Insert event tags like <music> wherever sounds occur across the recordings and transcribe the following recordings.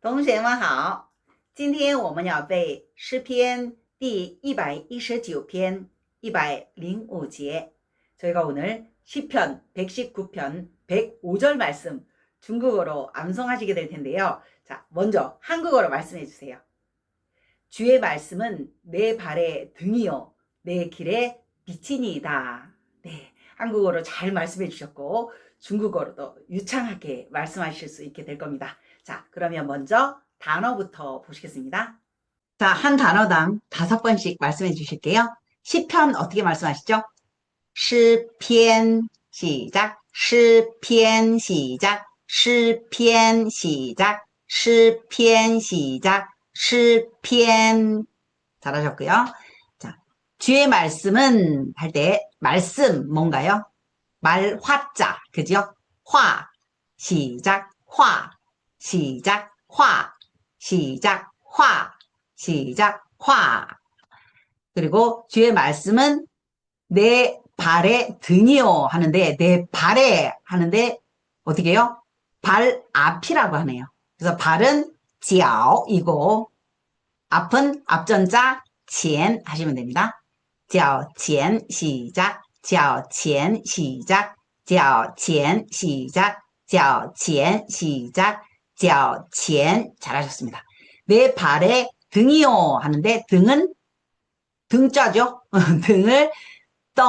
同学们好，今天我们要背诗篇第一百一十九篇一百零五节。저희가 오늘 시편 119편 105절 말씀 중국어로 암송하시게 될 텐데요. 자, 먼저 한국어로 말씀해 주세요. 주의 말씀은 내 발의 등이요, 내 길의 빛이니이다. 네, 한국어로 잘 말씀해 주셨고 중국어로도 유창하게 말씀하실 수 있게 될 겁니다. 자, 그러면 먼저 단어부터 보시겠습니다. 자, 한 단어당 다섯 번씩 말씀해 주실게요. 시편 어떻게 말씀하시죠? 시편 시작, 시편 시작, 시편 시작, 시편 시작, 시편 잘하셨고요. 자, 주의 말씀은 할 때 말씀 뭔가요? 말 화자 그죠? 화 시작 화 시작 화 시작 화 시작 화 그리고 주의 말씀은 내 발에 드니요 하는데 내 발에 하는데 어떻게 해요? 발 앞이라고 하네요. 그래서 발은 지아이고 앞은 앞전자 지엔 하시면 됩니다. 지아오 지엔 시작 脚前 시작 脚前 시작 脚前 시작 脚前 잘하셨습니다. 내 발에 등이요 하는데 등은 등자죠. <laughs> 등을 떵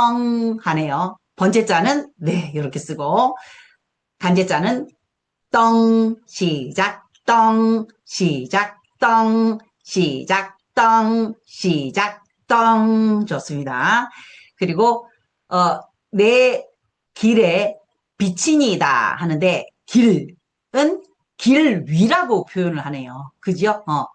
하네요. 번째자는 네 이렇게 쓰고 간제자는 떵 시작 떵 시작 떵 시작 떵 시작 떵 좋습니다. 그리고 어, 내 길에 빛이니다 하는데 길은 길 위라고 표현을 하네요. 그죠? 어.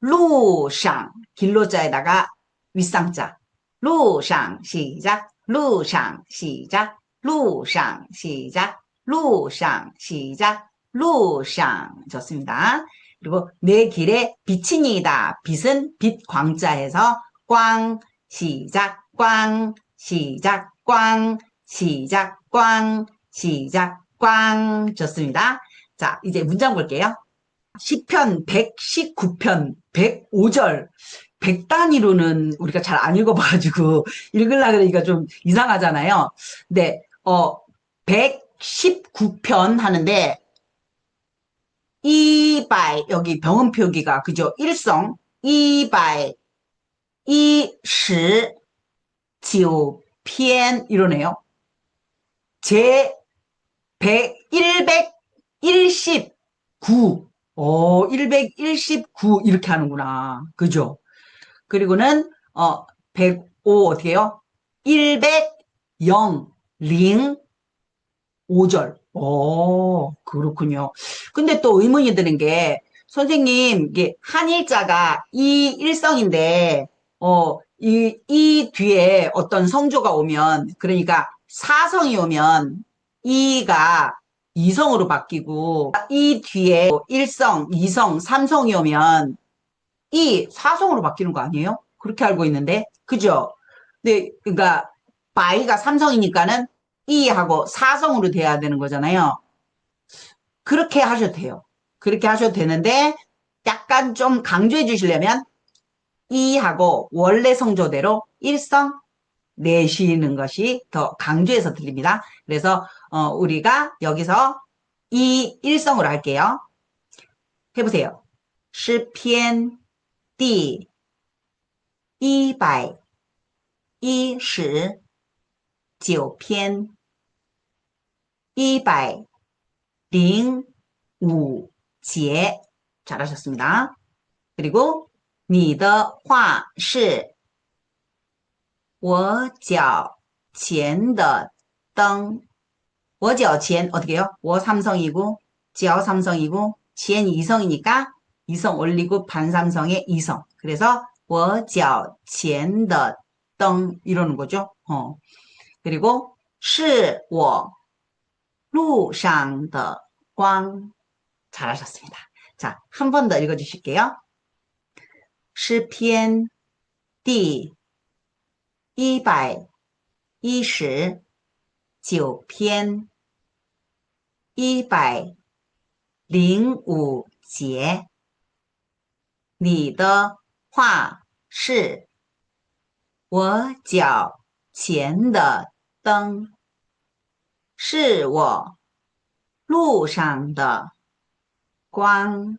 루상 길로자에다가 윗상자 루상 시작 루상 시작 루상 시작 루상 시작 루상 좋습니다. 그리고 내 길에 빛이니다 빛은 빛 광자에서 꽝 시작 꽝 시작 꽝 시작 꽝 시작 꽝 좋습니다. 자 이제 문장 볼게요. 시편 119편 105절 100 단위로는 우리가 잘 안 읽어봐가지고 <laughs> 읽으려 그러니까 좀 이상하잖아요. 근데 어 119편 하는데 이발 여기 병음 표기가 그죠? 일성 이발 이시 9편 이러네요. 제 100, 119. 오, 119 이렇게 하는구나. 그죠? 그리고는 어 105 어떻게 해요? 100 0 0 5절. 오, 그렇군요. 근데 또 의문이 드는 게 선생님, 이게 한일자가 이 일성인데 어, 이, 이 뒤에 어떤 성조가 오면, 그러니까 사성이 오면 이가 이성으로 바뀌고, 이 뒤에 일성, 이성, 삼성이 오면 이 사성으로 바뀌는 거 아니에요? 그렇게 알고 있는데, 그죠? 네, 그러니까 바이가 삼성이니까는 이하고 사성으로 돼야 되는 거잖아요. 그렇게 하셔도 돼요. 그렇게 하셔도 되는데, 약간 좀 강조해 주시려면 이하고 원래 성조대로 일성 내쉬는 것이 더 강조해서 들립니다. 그래서 어, 우리가 여기서 이 일성으로 할게요. 해보세요. 시편 디 이백 이십 조篇 이백 링 우제 잘하셨습니다. 그리고 你的话是我脚前的灯. 我脚前 어떻게 해요? 我 삼성이고 脚 삼성이고 前 이성이니까 이성 올리고 반삼성의 이성. 그래서 我脚前的灯 이러는 거죠. 어. 그리고 是我路上的光 잘하셨습니다. 자, 한 번 더 읽어 주실게요. 诗篇第一百一十九篇一百零五节，你的话是我脚前的灯，是我路上的光。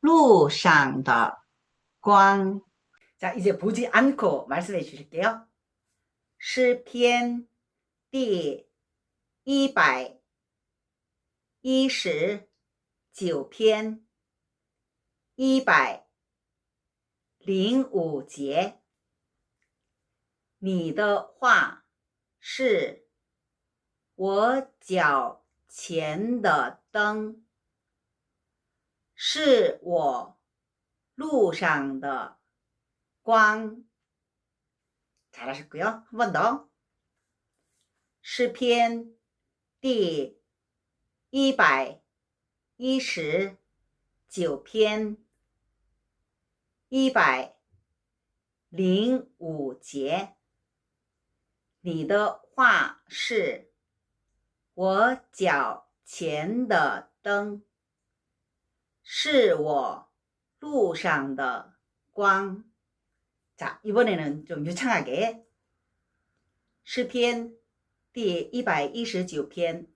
路上的光。 자, 이제 보지 않고 말씀해 주실게요. 诗篇第一百一十九篇一百零五节，你的话是我脚前的灯， 是我路上的光。 잘하셨고요. 한 번 더. 诗篇第一百一十九篇一百零五节，你的话是我脚前的灯， 是我路上的光。 자, 이번에는 좀 유창하게 시편 第一百一十九篇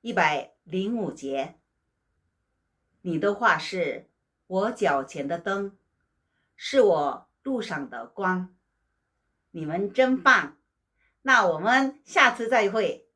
一百零五节，你的话是我脚前的灯，是我路上的光。你们真棒！那我们下次再会。